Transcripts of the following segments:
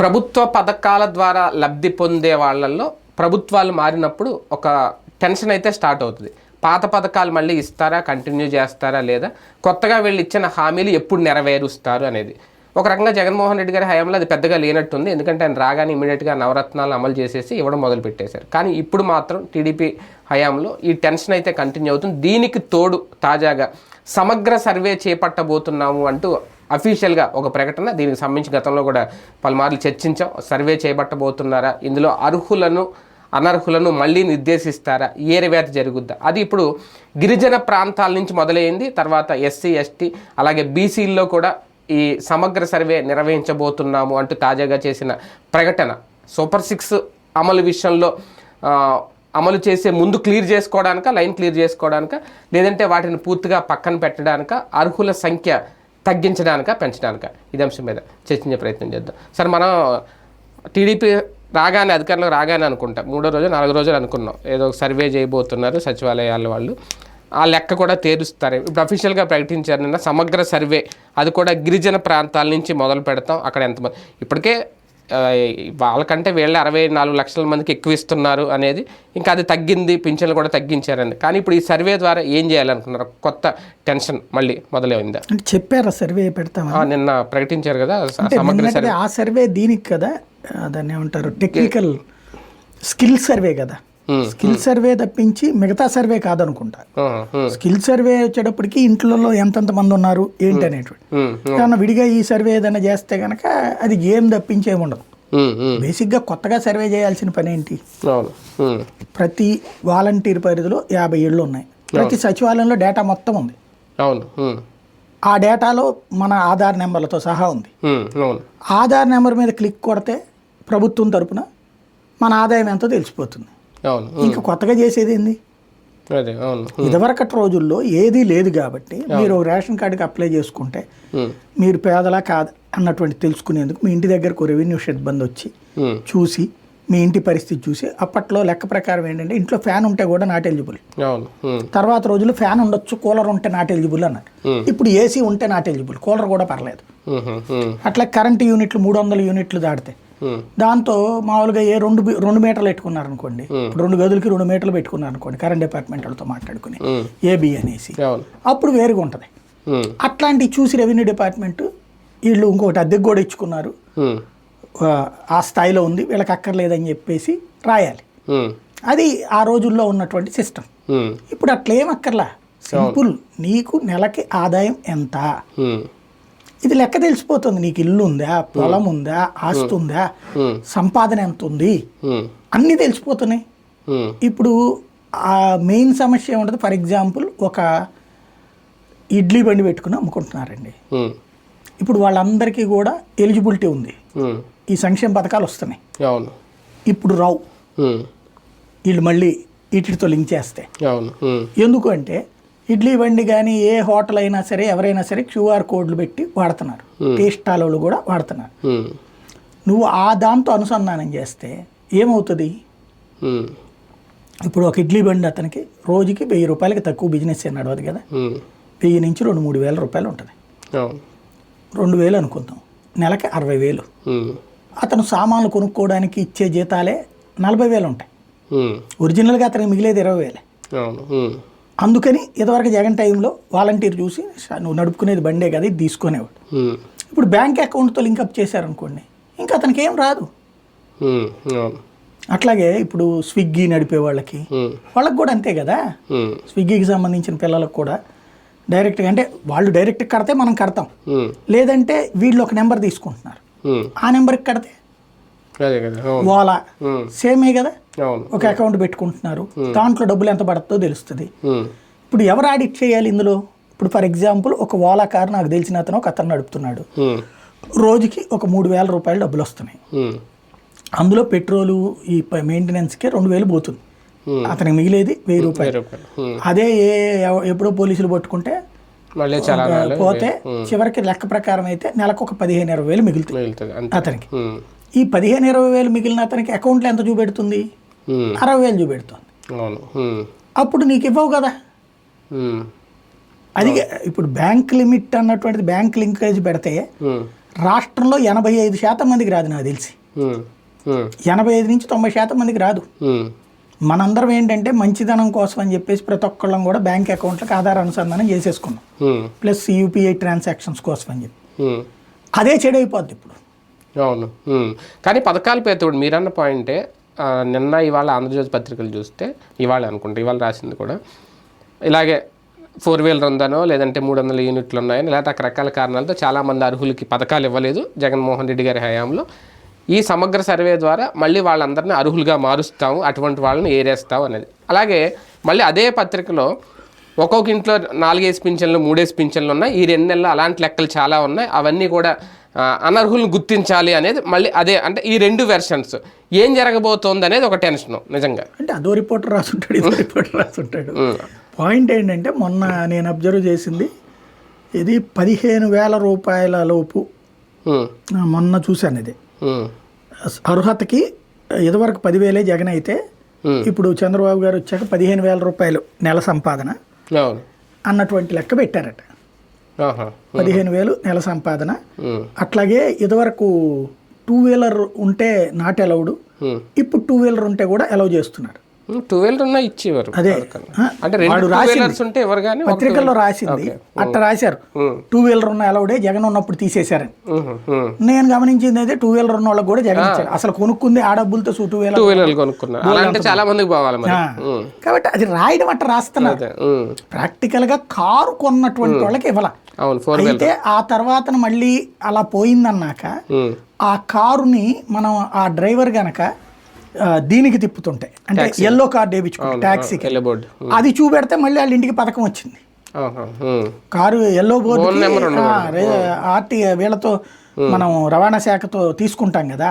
ప్రభుత్వ పథకాల ద్వారా లబ్ధి పొందే వాళ్ళల్లో ప్రభుత్వాలు మారినప్పుడు ఒక టెన్షన్ అయితే స్టార్ట్ అవుతుంది. పాత పథకాలు మళ్ళీ ఇస్తారా? కంటిన్యూ చేస్తారా? లేదా కొత్తగా వీళ్ళు ఇచ్చిన హామీలు ఎప్పుడు నెరవేరుస్తారు అనేది. ఒక రకంగా జగన్మోహన్ రెడ్డి గారి హయాంలో అది పెద్దగా లేనట్టుంది. ఎందుకంటే ఆయన రాగానే ఇమీడియట్గా నవరత్నాలు అమలు చేసేసి ఇవ్వడం మొదలు పెట్టేశారు కానీ ఇప్పుడు మాత్రం టీడీపీ హయాంలో ఈ టెన్షన్ అయితే కంటిన్యూ అవుతుంది. దీనికి తోడు తాజాగా సమగ్ర సర్వే చేపట్టబోతున్నాము అంటూ అఫీషియల్గా ఒక ప్రకటన దీనికి సంబంధించి గతంలో కూడా పలుమార్లు చర్చించాం. సర్వే చేయబట్టబోతున్నారా? ఇందులో అర్హులను అనర్హులను మళ్ళీ నిర్దేశిస్తారా? ఏరివేత జరుగుద్దా? అది ఇప్పుడు గిరిజన ప్రాంతాల నుంచి మొదలైంది. తర్వాత ఎస్సీ ఎస్టీ అలాగే బీసీల్లో కూడా ఈ సమగ్ర సర్వే నిర్వహించబోతున్నాము అంటూ తాజాగా చేసిన ప్రకటన. సూపర్ సిక్స్ అమలు విషయంలో అమలు చేసే ముందు క్లియర్ చేసుకోవడానిక లైన్ క్లియర్ చేసుకోవడానిక లేదంటే వాటిని పూర్తిగా పక్కన పెట్టడానిక అర్హుల సంఖ్య తగ్గించడానిక పెంచడానిక? ఇది అంశం మీద చర్చించే ప్రయత్నం చేద్దాం. సరే మనం టీడీపీ రాగానే అధికారంలో రాగానే అనుకుంటాం. మూడో రోజు నాలుగో రోజులు అనుకున్నాం. ఏదో ఒక సర్వే చేయబోతున్నారు సచివాలయాల వాళ్ళు. ఆ లెక్క కూడా తేరుస్తారు. ఇప్పుడు అఫీషియల్గా ప్రకటించారు నిన్న సమగ్ర సర్వే. అది కూడా గిరిజన ప్రాంతాల నుంచి మొదలు పెడతాం. అక్కడ ఎంతమంది? ఇప్పటికే వాళ్ళకంటే వీళ్ళే అరవై నాలుగు లక్షల మందికి ఎక్కువ ఇస్తున్నారు అనేది ఇంకా అది తగ్గింది పింఛన్లు కూడా తగ్గించారండి. కానీ ఇప్పుడు ఈ సర్వే ద్వారా ఏం చేయాలనుకున్నారు? కొత్త టెన్షన్ మళ్ళీ మొదలైందా? అంటే చెప్పారా సర్వే పెడతామని? ఆ, నిన్న ప్రకటించారు కదా సమగ్ర నిన్నటిది ఆ సర్వే దీనికి కదా దాన్ని ఏమంటారు టెక్నికల్ స్కిల్ సర్వే కదా. స్కిల్ సర్వే తప్పించి మిగతా సర్వే కాదనుకుంటా. ఆ, ఉమ్, స్కిల్ సర్వే వచ్చేటప్పటికి ఇంట్లో ఎంతెంత మంది ఉన్నారు ఏంటి అనేటువంటి. ఉమ్, ఏమన్నా విడిగా ఈ సర్వే ఏదైనా చేస్తే కనుక అది గేమ్ తప్పించి ఉండదు. బేసిక్గా కొత్తగా సర్వే చేయాల్సిన పని ఏంటి? ప్రతి వాలంటీర్ పరిధిలో యాభై ఏళ్ళు ఉన్నాయి. ప్రతి సచివాలయంలో డేటా మొత్తం ఉంది. అవును. ఆ డేటాలో మన ఆధార్ నెంబర్లతో సహా ఉంది. ఆధార్ నెంబర్ మీద క్లిక్ కొడితే ప్రభుత్వం తరపున మన ఆదాయం ఎంతో తెలిసిపోతుంది. ఇంకా కొత్తగా చేసేది ఏంది? ఇదివరకటి రోజుల్లో ఏదీ లేదు కాబట్టి మీరు రేషన్ కార్డుకి అప్లై చేసుకుంటే మీరు పేదలా కాదు అన్నటువంటి తెలుసుకునేందుకు మీ ఇంటి దగ్గరకు రెవెన్యూ సిబ్బంది వచ్చి చూసి మీ ఇంటి పరిస్థితి చూసి అప్పట్లో లెక్క ప్రకారం ఏంటంటే ఇంట్లో ఫ్యాన్ ఉంటే కూడా నాట్ ఎలిజిబుల్. తర్వాత రోజుల్లో ఫ్యాన్ ఉండొచ్చు కూలర్ ఉంటే నాట్ ఎలిజిబుల్ అన్నారు. ఇప్పుడు ఏసీ ఉంటే నాట్ ఎలిజిబుల్ కూలర్ కూడా పర్లేదు. అట్లా కరెంటు యూనిట్లు మూడు వందల యూనిట్లు దాటితే దాంతో మామూలుగా ఏ రెండు రెండు మీటర్లు పెట్టుకున్నారు అనుకోండి రెండు గదులకి రెండు మీటర్లు పెట్టుకున్నారు అనుకోండి కరెంట్ డిపార్ట్మెంట్ వాళ్ళతో మాట్లాడుకుని ఏబి అనేసి. అప్పుడు వేరుగా ఉంటుంది. అట్లాంటివి చూసి రెవెన్యూ డిపార్ట్మెంట్ వీళ్ళు ఇంకొకటి అద్దెకు కూడా ఇచ్చుకున్నారు. ఆ, స్థాయిలో ఉంది వీళ్ళకి అక్కర్లేదని చెప్పేసి రాయాలి. అది ఆ రోజుల్లో ఉన్నటువంటి సిస్టమ్ ఇప్పుడు అట్లేం అక్కర్లా. సింపుల్ నీకు నెలకి ఆదాయం ఎంత? ఇది లెక్క తెలిసిపోతుంది. నీకు ఇల్లు ఉందా? పొలం ఉందా? ఆస్తి ఉందా? సంపాదన ఎంత ఉంది? అన్నీ తెలిసిపోతున్నాయి. ఇప్పుడు ఆ మెయిన్ సమస్య ఏముంటుంది? ఫర్ ఎగ్జాంపుల్ ఒక ఇడ్లీ బండి పెట్టుకుని అమ్ముకుంటున్నారండి. ఇప్పుడు వాళ్ళందరికీ కూడా ఎలిజిబిలిటీ ఉంది. ఈ సంక్షేమ పథకాలు వస్తున్నాయి. ఇప్పుడు రావు. వీళ్ళు మళ్ళీ వీటితో లింక్ చేస్తే. ఎందుకు అంటే ఇడ్లీ బండి కానీ ఏ హోటల్ అయినా సరే ఎవరైనా సరే క్యూఆర్ కోడ్లు పెట్టి వాడుతున్నారు. టేస్ట్ టాలోళ్ళు కూడా వాడుతున్నారు. నువ్వు ఆ దాంతో అనుసంధానం చేస్తే ఏమవుతుంది? ఇప్పుడు ఒక ఇడ్లీ బండి అతనికి రోజుకి వెయ్యి రూపాయలకి తక్కువ బిజినెస్ ఏం నడవదు కదా? వెయ్యి నుంచి రెండు మూడు వేల రూపాయలు ఉంటుంది. రెండు వేలు అనుకుందాం. నెలకి అరవై వేలు. అతను సామాన్లు కొనుక్కోవడానికి ఇచ్చే జీతాలే నలభై వేలు ఉంటాయి. ఒరిజినల్గా అతనికి మిగిలేది ఇరవై వేలే. అందుకని ఇదివరకు జగన్ టైంలో వాలంటీర్ చూసి "సా- నువ్వు నడుపుకునేది బండే కదా ఇది తీసుకునేవాడు. ఇప్పుడు బ్యాంక్ అకౌంట్తో లింకప్ చేశారనుకోండి ఇంకా అతనికి ఏం రాదు. అట్లాగే ఇప్పుడు స్విగ్గీ నడిపే వాళ్ళకి వాళ్ళకి కూడా అంతే కదా. స్విగ్గీకి సంబంధించిన పిల్లలకు కూడా డైరెక్ట్గా అంటే వాళ్ళు డైరెక్ట్ కడితే మనం కడతాం. లేదంటే వీళ్ళు ఒక నెంబర్ తీసుకుంటున్నారు. ఆ నెంబర్కి కడితే ఓలా సేమే కదా? ఒక అకౌంట్ పెట్టుకుంటున్నారు. దాంట్లో డబ్బులు ఎంత పడుతుందో తెలుస్తుంది. ఇప్పుడు ఎవరు ఆడిట్ చేయాలి ఇందులో? ఇప్పుడు ఫర్ ఎగ్జాంపుల్ ఒక ఓలా కార్ నాకు తెలిసిన అతను ఒక అతను నడుపుతున్నాడు. రోజుకి ఒక మూడు వేల రూపాయలు డబ్బులు వస్తున్నాయి. అందులో పెట్రోలు ఈ మెయింటెనెన్స్కి రెండు వేలు పోతుంది. అతనికి మిగిలేది వెయ్యి రూపాయలు. అదే ఏ ఎప్పుడో పోలీసులు పట్టుకుంటే పోతే చివరికి లెక్క ప్రకారం అయితే నెలకు ఒక పదిహేను ఇరవై వేలు మిగులుతుంది మిగులుతుంది అంతే. అతనికి. ఈ పదిహేను ఇరవై వేలు మిగిలిన అతనికి అకౌంట్లో ఎంత చూపెడుతుంది? అరవై వేలు చూపెడుతుంది. అప్పుడు నీకు ఇవ్వవు కదా? అది ఇప్పుడు బ్యాంక్ లిమిట్ అన్నటువంటిది బ్యాంక్ లింకేజ్ పెడితే రాష్ట్రంలో ఎనభై ఐదు శాతం మందికి రాదు నాకు తెలిసి. ఎనభై ఐదు నుంచి తొంభై శాతం మందికి రాదు. మనందరం ఏంటంటే మంచిదనం కోసం అని చెప్పేసి ప్రతి ఒక్కళ్ళం కూడా బ్యాంక్ అకౌంట్లకు ఆధార్ అనుసంధానం చేసేసుకున్నాం. ప్లస్ యూపీఐ ట్రాన్సాక్షన్స్ కోసం అని చెప్పి. అదే చెడైపోద్ది ఇప్పుడు. అవును. కానీ పథకాలు పేతుడు మీరన్న పాయింటే నిన్న ఇవాళ ఆంధ్రజ్యోతి పత్రికలు చూస్తే ఇవాళ అనుకుంటా ఇవాళ రాసింది కూడా ఇలాగే ఫోర్ వీలర్ ఉందనో లేదంటే మూడు వందల యూనిట్లు ఉన్నాయని లేదా రకరకాల కారణాలతో చాలామంది అర్హులకి పథకాలు ఇవ్వలేదు జగన్మోహన్ రెడ్డి గారి హయాంలో. ఈ సమగ్ర సర్వే ద్వారా మళ్ళీ వాళ్ళందరినీ అర్హులుగా మారుస్తాము అటువంటి వాళ్ళని ఏరేస్తాం అనేది. అలాగే మళ్ళీ అదే పత్రికలో ఒక్కొక్క ఇంట్లో నాలుగేసి పింఛన్లు మూడేసి పింఛన్లు ఉన్నాయి ఈ రెండు నెలలు అలాంటి లెక్కలు చాలా ఉన్నాయి అవన్నీ కూడా అనర్హులను గుర్తించాలి అనేది మళ్ళీ అదే అంటే ఈ రెండు వెర్షన్స్ ఏం జరగబోతోంది అనేది ఒక టెన్షన్ నిజంగా. అంటే అదో రిపోర్టర్ రాసుంటాడు ఇదో రిపోర్టర్ రాసుంటాడు. పాయింట్ ఏంటంటే మొన్న నేను అబ్జర్వ్ చేసింది ఇది పదిహేను వేల రూపాయల లోపు. మొన్న చూశాను ఇది. అర్హతకి ఇదివరకు పదివేలే జగన్ అయితే. ఇప్పుడు చంద్రబాబు గారు వచ్చాక పదిహేను వేల రూపాయలు నెల సంపాదన అన్నటువంటి లెక్క పెట్టారట. పదిహేను వేలు నెల సంపాదన. అట్లాగే ఇదివరకు టూ వీలర్ ఉంటే నాట్ అలౌడ్. ఇప్పుడు టూ వీలర్ ఉంటే కూడా అలౌ చేస్తున్నారు. టూ వీలర్ ఉన్నా ఇచ్చేవారు అదే. అంటే రెండు ఉంటే ఎవరు కానీ పత్రికల్లో రాసింది. అట్ట రాశారు. టూ వీలర్ ఉన్న అలౌడే జగన్ ఉన్నప్పుడు తీసేశారని. నేను గమనించింది అయితే టూ వీలర్ ఉన్న వాళ్ళకి కూడా జగన్ ఇచ్చాడు. అసలు కొనుక్కుంది ఆ డబ్బులతో టూ టూ వీలర్ కొనుక్కున్నారు చాలా మందికి పోవాలి కాబట్టి అది రాయడం అట్ట రాస్తున్నారు. ప్రాక్టికల్గా కారు కొన్నటువంటి వాళ్ళకి ఇవ్వాల. వీలర్ అయితే ఆ తర్వాత మళ్ళీ అలా పోయిందన్నాక ఆ కారుని మనం ఆ డ్రైవర్ గనక దీనికి తిప్పుతుంటే అంటే ఎల్లో కార్డ్ వేయించుకుంటే ట్యాక్సీకి అది చూపెడితే మళ్ళీ వాళ్ళ ఇంటికి పథకం వచ్చింది. కారు ఎల్లో బోర్డు ఆర్టీ వీళ్ళతో మనం రవాణా శాఖతో తీసుకుంటాం కదా.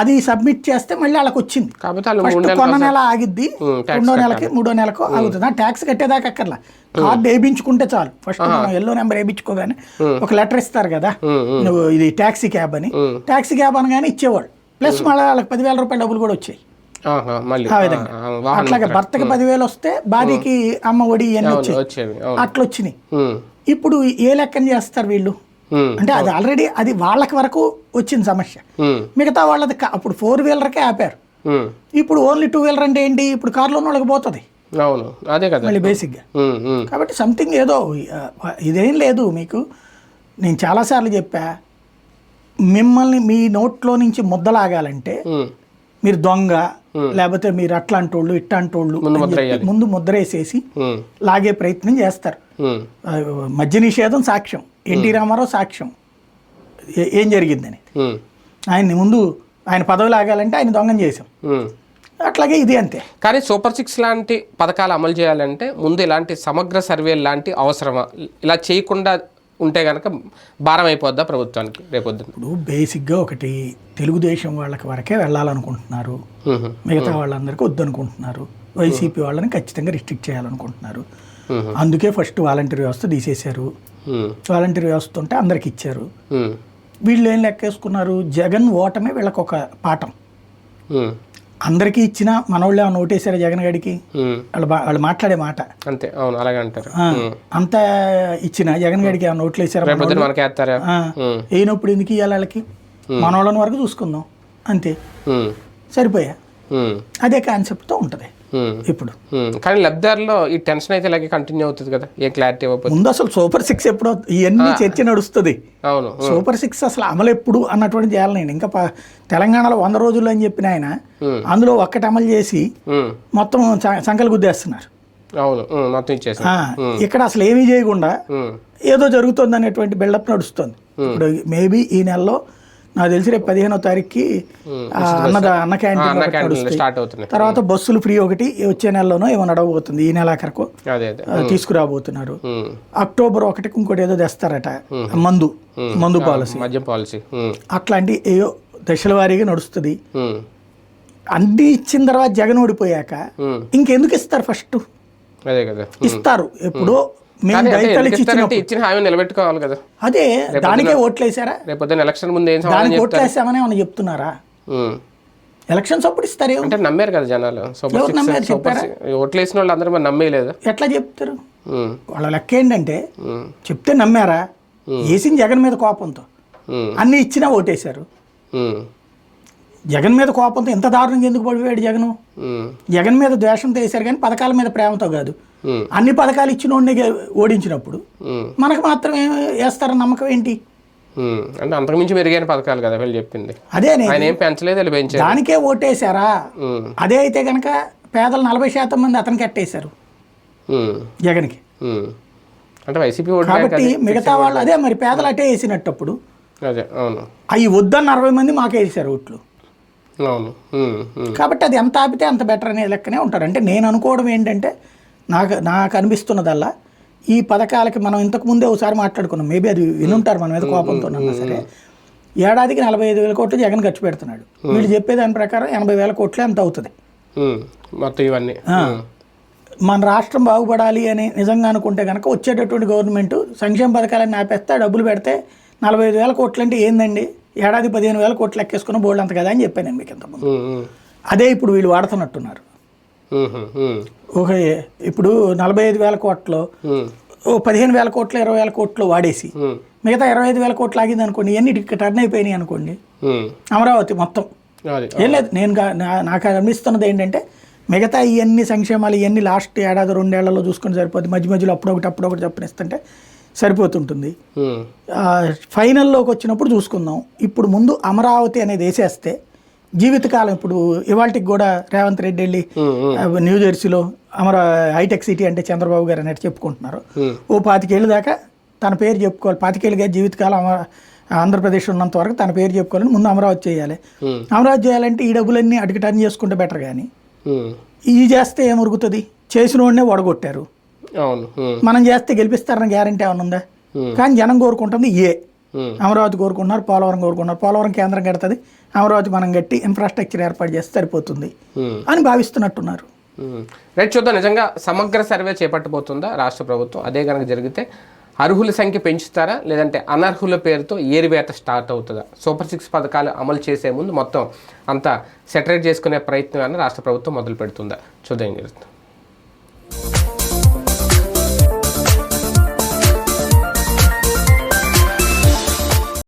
అది సబ్మిట్ చేస్తే మళ్ళీ వాళ్ళకి వచ్చింది ఫస్ట్ కొన్న నెల ఆగిద్ది రెండో నెలకి మూడో నెలకు ఆగుతుంది. ట్యాక్స్ కట్టేదాకా అక్కర్లా. కార్డు వేయించుకుంటే చాలు. ఫస్ట్ మనం ఎల్లో నెంబర్ వేయించుకోగానే ఒక లెటర్ ఇస్తారు కదా నువ్వు ఇది ట్యాక్సీ క్యాబ్ అని. ట్యాక్సీ క్యాబ్ అనగానే ఇచ్చేవాళ్ళు. ప్లస్ మళ్ళీ వాళ్ళకి పదివేల రూపాయల డబ్బులు కూడా వచ్చాయి. ఆ విధంగా. అట్లాగే భర్తకి పదివేలు వస్తే భార్యకి అమ్మ ఒడి ఇవన్నీ వచ్చేవి అట్లా వచ్చినాయి ఇప్పుడు ఏ లెక్కన చేస్తారు వీళ్ళు? అంటే అది ఆల్రెడీ అది వాళ్ళకి వరకు వచ్చింది సమస్య. మిగతా వాళ్ళది అప్పుడు ఫోర్ వీలర్కే ఆపారు. ఇప్పుడు ఓన్లీ టూ వీలర్ అంటే ఏంటి? ఇప్పుడు కార్లో ఉన్న వాళ్ళకి పోతుంది. అవును అదే కదా. మళ్ళీ బేసిక్గా కాబట్టి సంథింగ్ ఏదో ఇదేం లేదు మీకు. నేను చాలాసార్లు చెప్పా మిమ్మల్ని మీ నోట్లో నుంచి ముద్దలాగాలంటే మీరు దొంగ లేకపోతే మీరు అట్లాంటి వాళ్ళు ఇట్లాంటి వాళ్ళు ముందు ముద్ర చెప్పి ముందు ముద్ర వేసేసి ఉమ్, లాగే ప్రయత్నం చేస్తారు. ఆ, మద్య నిషేధం సాక్ష్యం. ఎన్టీ రామారావు సాక్ష్యం. ఏ- జరిగిందని ఉమ్, ఆయన్ని ముందు ఆయన పదవి లాగాలంటే ఆయన దొంగం చేసాం ఉమ్. అట్లాగే ఇది అంతే. కానీ సూపర్ సిక్స్ లాంటి పథకాలు అమలు చేయాలంటే ముందు ఇలాంటి సమగ్ర సర్వే లాంటి అవసరమా? ఇలా చేయకుండా ఉంటే కనుక భారం అయిపోద్దా ప్రభుత్వానికి రేపొద్దున? ఇప్పుడు బేసిక్గా ఒకటి తెలుగుదేశం వాళ్ళకి వరకే వెళ్ళాలనుకుంటున్నారు. మిగతా వాళ్ళందరికీ వద్దనుకుంటున్నారు. వైసీపీ వాళ్ళని ఖచ్చితంగా రిస్ట్రిక్ట్ చేయాలనుకుంటున్నారు. అందుకే ఫస్ట్ వాలంటీర్ వ్యవస్థ తీసేశారు. వాలంటీర్ వ్యవస్థ ఉంటే అందరికి ఇచ్చారు. వీళ్ళు ఏం లెక్కేసుకున్నారు? జగన్ ఓటమే వీళ్ళకి ఒక పాఠం అందరికీ ఇచ్చిన మనోళ్ళు ఏమైనా ఓటేశారా జగన్ గడికి. వాళ్ళు వాళ్ళు మాట్లాడే మాట. అంతే అవును అలాగే అంటారు. అంత ఇచ్చిన జగన్ గడికి ఏమైనా ఓట్లు వేసారా వేయనప్పుడు ఎందుకు ఇవ్వాలి వాళ్ళకి? మనోళ్ళని వరకు చూసుకుందాం. అంతే. సరిపోయా? అదే కాన్సెప్ట్తో ఉంటుంది. ఇప్పుడు. ఉమ్. కానీ లబ్ధిదారులో ఈ టెన్షన్ అయితే ఇలాగే కంటిన్యూ అవుతుంది కదా? ఏ క్లారిటీ ఇవ్వకపోతే? ముందు అసలు సూపర్ సిక్స్ ఎప్పుడో ఇవన్నీ చర్చ నడుస్తుంది. అవును. సూపర్ సిక్స్ అసలు అమలు ఎప్పుడు అన్నటువంటి చేయాలి నేను. ఇంకా తెలంగాణలో వంద రోజుల్లో అని చెప్పిన ఆయన అందులో ఒక్కటి అమలు చేసి మొత్తం సంకలు గుద్దేస్తున్నారు. అవును. మొత్తం ఇచ్చేసి ఇక్కడ అసలు ఏమీ చేయకుండా ఏదో జరుగుతుంది అనేటువంటి బిల్డప్ నడుస్తుంది. ఇప్పుడు మేబీ ఈ నెలలో నాకు తెలిసి రేపు పదిహేనో తారీఖుకి అన్నద అన్న క్యాంటీన్. స్టార్ట్ అవుతున్నాయి. తర్వాత బస్సులు ఫ్రీ ఒకటి వచ్చే నెలలోనో ఏమో నడవబోతుంది ఈ నెల ఆఖరకు. అదే అదే. ఆ, తీసుకురాబోతున్నారు. అక్టోబర్ ఒకటికి ఇంకోటి ఏదో తెస్తారట మందు మందు పాలసీ. మద్యం పాలసీ. అట్లాంటి ఏయో దశల వారీగా నడుస్తుంది. అన్ని ఇచ్చిన తర్వాత జగన్ ఓడిపోయాక ఇంకెందుకు ఇస్తారు ఫస్ట్? అదే కదా. ఇస్తారు. ఎప్పుడో మేము కానీ అంటే రైతులు ఎందుకు ఇచ్చిన హామీ నిలబెట్టుకోవాలి కదా. అదే దానికే ఓట్లేసారా? రేపొద్దున ఎలక్షన్ ముందు ఏం దానికి ఓట్లేసామని ఏమన్నా చెప్తున్నారా. ఎలక్షన్స్ అప్పుడు ఇస్తారేమో అంటే నమ్మారు కదా జనాలు. ఎవరు నమ్మారు సిక్స్ ఓట్లేసిన వాళ్ళు అందరూ మరి నమ్మేయలేదు. ఎట్లా చెప్తారు? వాళ్ళ లెక్క ఏంటంటే చెప్తే నమ్మారా? వేసిన జగన్ మీద కోపంతో అన్ని ఇచ్చినా ఓటేశారు. జగన్ మీద కోపంతో ఎంత దారుణంగా ఎందుకు పడిపోయాడు జగన్? జగన్ మీద ద్వేషంతో వేశారు కానీ పథకాల మీద ప్రేమతో కాదు. అన్ని పథకాలు ఇచ్చిన ఓడించినప్పుడు మనకు మాత్రం వేస్తారన్న నమ్మకం ఏంటి. అంటే అంతకుమించి మెరుగైన పథకాలు కదా వీళ్ళు చెప్పింది. అదే నేను ఆయన ఏం పెంచలేదు దానికే ఓటేశారా? అదే అయితే కనుక పేదలు నలభై శాతం మంది అతనికి కట్టేశారు జగన్కి. అంటే వైసీపీ కాబట్టి మిగతా వాళ్ళు అదే మరి పేదలు అటే వేసినట్టప్పుడు అదే అవును. అవి వద్దన్న అరవై మంది మాకే వేసారు ఓట్లు. కాబట్టి అది ఎంత ఆపితే అంత బెటర్ అనే లెక్కనే ఉంటారు. అంటే నేను అనుకోవడం ఏంటంటే నాకు నాకు అనిపిస్తున్నదల్లా ఈ పథకాలకి మనం ఇంతకు ముందే ఒకసారి మాట్లాడుకున్నాం. మేబీ అది వినుంటారు మన మీద కోపంతో సరే. ఏడాదికి నలభై ఐదు వేల కోట్లు జగన్ ఖర్చు పెడుతున్నాడు. వీళ్ళు చెప్పే దాని ప్రకారం ఎనభై వేల కోట్లే అంత అవుతుంది. మొత్తం ఇవన్నీ. మన రాష్ట్రం బాగుపడాలి అని నిజంగా అనుకుంటే కనుక వచ్చేటటువంటి గవర్నమెంట్ సంక్షేమ పథకాలన్నీ ఆపేస్తే డబ్బులు పెడితే నలభై ఐదు వేల కోట్లు అంటే ఏందండి? ఏడాది పదిహేను వేల కోట్లు ఎక్కేసుకున్న బోల్డ్ అంత కదా అని చెప్పాను నేను మీకు ఇంతకుముందు. అదే ఇప్పుడు వీళ్ళు వాడుతున్నట్టున్నారు. ఒక ఇప్పుడు నలభై ఐదు వేల కోట్లు ఓ పదిహేను వేల కోట్లు ఇరవై వేల కోట్లు వాడేసి మిగతా ఇరవై ఐదు వేల కోట్లు ఆగింది అనుకోండి ఇటు టర్న్ అయిపోయినాయి అనుకోండి. అమరావతి మొత్తం. ఏం లేదు నేను నాకు అనిపిస్తున్నది ఏంటంటే మిగతా ఇవన్నీ సంక్షేమాలు ఇవన్నీ లాస్ట్ ఏడాది రెండేళ్ళలో చూసుకొని సరిపోతుంది మధ్య మధ్యలో అప్పుడొకటి అప్పుడొకటి చెప్పనిస్తుంటే సరిపోతుంటుంది. ఫైనల్లోకి వచ్చినప్పుడు చూసుకుందాం. ఇప్పుడు ముందు అమరావతి అనేది వేసేస్తే జీవితకాలం ఇప్పుడు ఇవాళకి కూడా రేవంత్ రెడ్డి వెళ్ళి ఉమ్, ఉమ్, ఆ, న్యూ జెర్సీలో అమరా హైటెక్ సిటీ అంటే చంద్రబాబు గారు అన్నట్టు చెప్పుకుంటున్నారు. ఓ పాతికేళ్ళు దాకా తన పేరు చెప్పుకోవాలి. పాతికేళ్ళు గారి జీవితకాలం అమర ఆంధ్రప్రదేశ్ ఉన్నంత వరకు తన పేరు చెప్పుకోవాలని ముందు అమరావతి చేయాలి. అమరావతి చేయాలంటే ఈ డబ్బులన్నీ అటుకు టర్న్ చేసుకుంటే బెటర్ కానీ. ఇది చేస్తే ఏమరుగుతుంది? చేసిన వాడినే ఉమ్, మనం చేస్తే గెలిపిస్తారని గ్యారంటీ ఏమైనా ఉందా? కానీ జనం కోరుకుంటుంది ఏ. అమరావతి కోరుకుంటున్నారు పోలవరం కోరుకున్నారు పోలవరం కేంద్రం కడుతుంది అమరావతి మనం కట్టి ఇన్ఫ్రాస్ట్రక్చర్ ఏర్పాటు చేస్తే సరిపోతుంది. అని భావిస్తున్నట్టున్నారు. రైట్ చూద్దాం. నిజంగా సమగ్ర సర్వే చేపట్టబోతుందా రాష్ట్ర ప్రభుత్వం? అదే కనుక జరిగితే అర్హుల సంఖ్య పెంచుతారా? లేదంటే అనర్హుల పేరుతో ఏరివేత స్టార్ట్ అవుతుందా? సూపర్ సిక్స్ పథకాలు అమలు చేసే ముందు మొత్తం అంతా సెటరేట్ చేసుకునే ప్రయత్నం రాష్ట్ర ప్రభుత్వం మొదలు పెడుతుందా చూద్దాం జరుగుతుంది.